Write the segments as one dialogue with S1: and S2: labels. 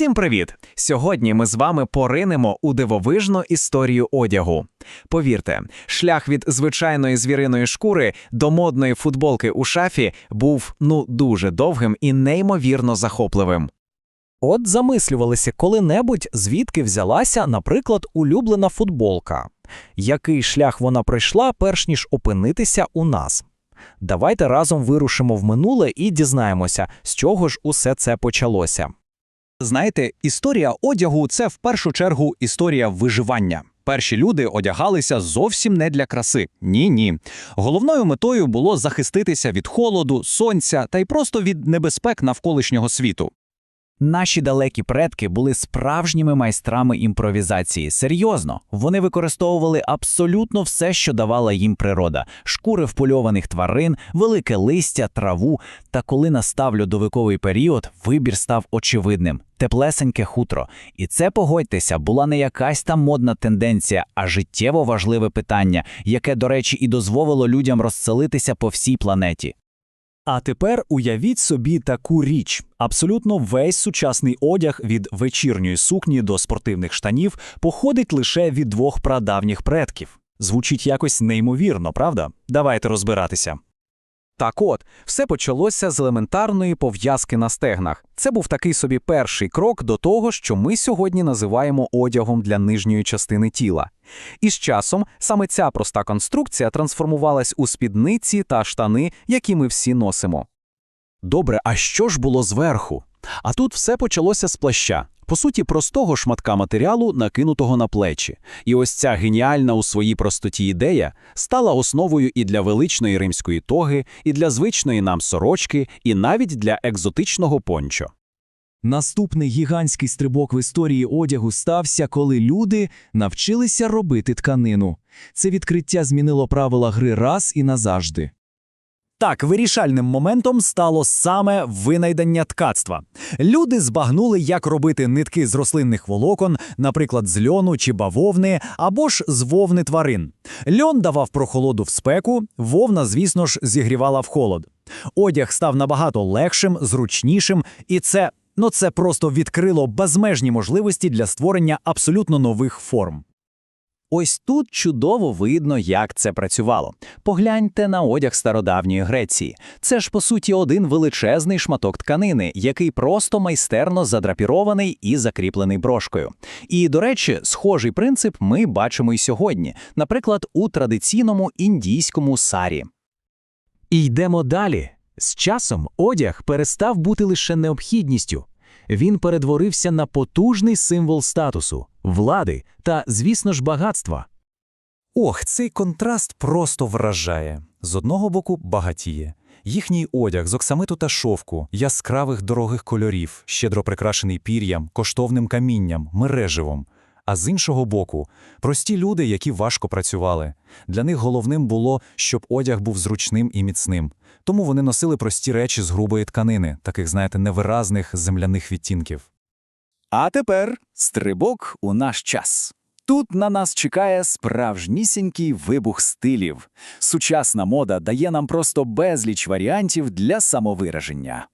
S1: Всім привіт! Сьогодні ми з вами поринемо у дивовижну історію одягу. Повірте, шлях від звичайної звіриної шкури до модної футболки у шафі був ну дуже довгим і неймовірно захопливим.
S2: От замислювалися коли-небудь, звідки взялася, наприклад, улюблена футболка. Який шлях вона пройшла, перш ніж опинитися у нас? Давайте разом вирушимо в минуле і дізнаємося, з чого ж усе це почалося.
S3: Знаєте, історія одягу це в першу чергу історія виживання. Перші люди одягалися зовсім не для краси. Ні, ні. Головною метою було захиститися від холоду, сонця та й просто від небезпек навколишнього світу.
S1: Наші далекі предки були справжніми майстрами імпровізації. Серйозно, вони використовували абсолютно все, що давала їм природа: шкури впольованих тварин, велике листя, траву. Та коли настав льодовиковий період, вибір став очевидним. Теплесеньке хутро. І це, погодьтеся, була не якась там модна тенденція, а життєво важливе питання, яке, до речі, і дозволило людям розселитися по всій планеті.
S2: А тепер уявіть собі таку річ: абсолютно весь сучасний одяг від вечірньої сукні до спортивних штанів походить лише від двох прадавніх предків. Звучить якось неймовірно, правда? Давайте розбиратися.
S4: Так от, все почалося з елементарної пов'язки на стегнах. Це був такий собі перший крок до того, що ми сьогодні називаємо одягом для нижньої частини тіла. І з часом саме ця проста конструкція трансформувалась у спідниці та штани, які ми всі носимо.
S2: Добре, а що ж було зверху? А тут все почалося з плаща. По суті, простого шматка матеріалу, накинутого на плечі. І ось ця геніальна у своїй простоті ідея стала основою і для величної римської тоги, і для звичної нам сорочки, і навіть для екзотичного пончо.
S5: Наступний гігантський стрибок в історії одягу стався, коли люди навчилися робити тканину. Це відкриття змінило правила гри раз і назавжди.
S2: Так, вирішальним моментом стало саме винайдення ткацтва. Люди збагнули, як робити нитки з рослинних волокон, наприклад, з льону чи бавовни, або ж з вовни тварин. Льон давав прохолоду в спеку, вовна, звісно ж, зігрівала в холод. Одяг став набагато легшим, зручнішим, і це, ну це просто відкрило безмежні можливості для створення абсолютно нових форм.
S1: Ось тут чудово видно, як це працювало. Погляньте на одяг стародавньої Греції. Це ж по суті один величезний шматок тканини, який просто майстерно задрапірований і закріплений брошкою. І, до речі, схожий принцип ми бачимо і сьогодні, наприклад, у традиційному індійському сарі.
S2: І йдемо далі. З часом одяг перестав бути лише необхідністю. Він перетворився на потужний символ статусу, влади та, звісно ж, багатства.
S6: Ох, цей контраст просто вражає. З одного боку багатіє. Їхній одяг з оксамиту та шовку, яскравих дорогих кольорів, щедро прикрашений пір'ям, коштовним камінням, мереживом. А з іншого боку, прості люди, які важко працювали. Для них головним було, щоб одяг був зручним і міцним. Тому вони носили прості речі з грубої тканини, таких, знаєте, невиразних земляних відтінків.
S3: А тепер стрибок у наш час. Тут на нас чекає справжнісінький вибух стилів. Сучасна мода дає нам просто безліч варіантів для самовираження.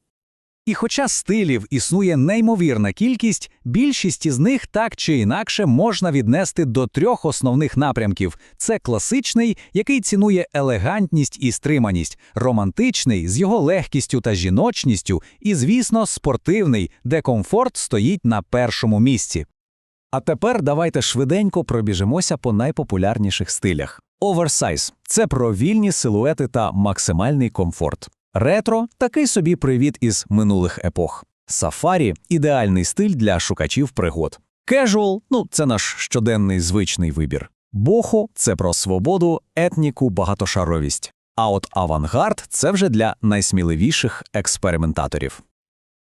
S4: І хоча стилів існує неймовірна кількість, більшість із них так чи інакше можна віднести до трьох основних напрямків: це класичний, який цінує елегантність і стриманість, романтичний з його легкістю та жіночністю, і, звісно, спортивний, де комфорт стоїть на першому місці. А тепер давайте швиденько пробіжимося по найпопулярніших стилях. Оверсайз це про вільні силуети та максимальний комфорт. Ретро такий собі привіт із минулих епох. Сафарі ідеальний стиль для шукачів пригод. Кежуал ну це наш щоденний звичний вибір. Бохо це про свободу, етніку, багатошаровість. А от авангард це вже для найсміливіших експериментаторів.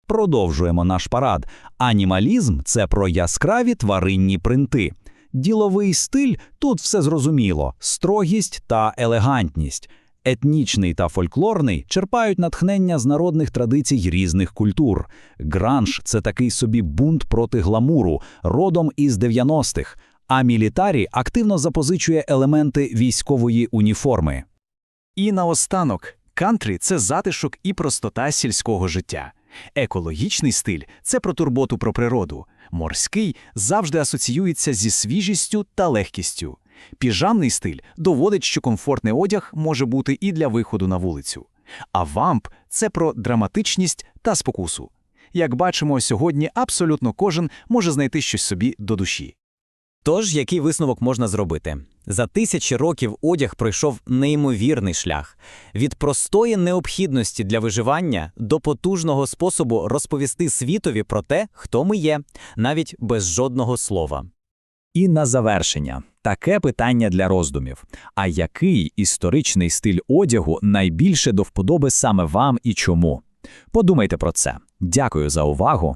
S4: Продовжуємо наш парад. Анімалізм це про яскраві тваринні принти. Діловий стиль тут все зрозуміло: строгість та елегантність. Етнічний та фольклорний черпають натхнення з народних традицій різних культур. Гранж це такий собі бунт проти гламуру, родом із 90-х, а мілітарі активно запозичує елементи військової уніформи.
S7: І наостанок, кантрі це затишок і простота сільського життя. Екологічний стиль це про турботу про природу. Морський завжди асоціюється зі свіжістю та легкістю. Піжамний стиль доводить, що комфортний одяг може бути і для виходу на вулицю. А вамп це про драматичність та спокусу. Як бачимо, сьогодні абсолютно кожен може знайти щось собі до душі.
S1: Тож, який висновок можна зробити? За тисячі років одяг пройшов неймовірний шлях від простої необхідності для виживання до потужного способу розповісти світові про те, хто ми є, навіть без жодного слова.
S2: І на завершення таке питання для роздумів: а який історичний стиль одягу найбільше до вподоби саме вам і чому? Подумайте про це. Дякую за увагу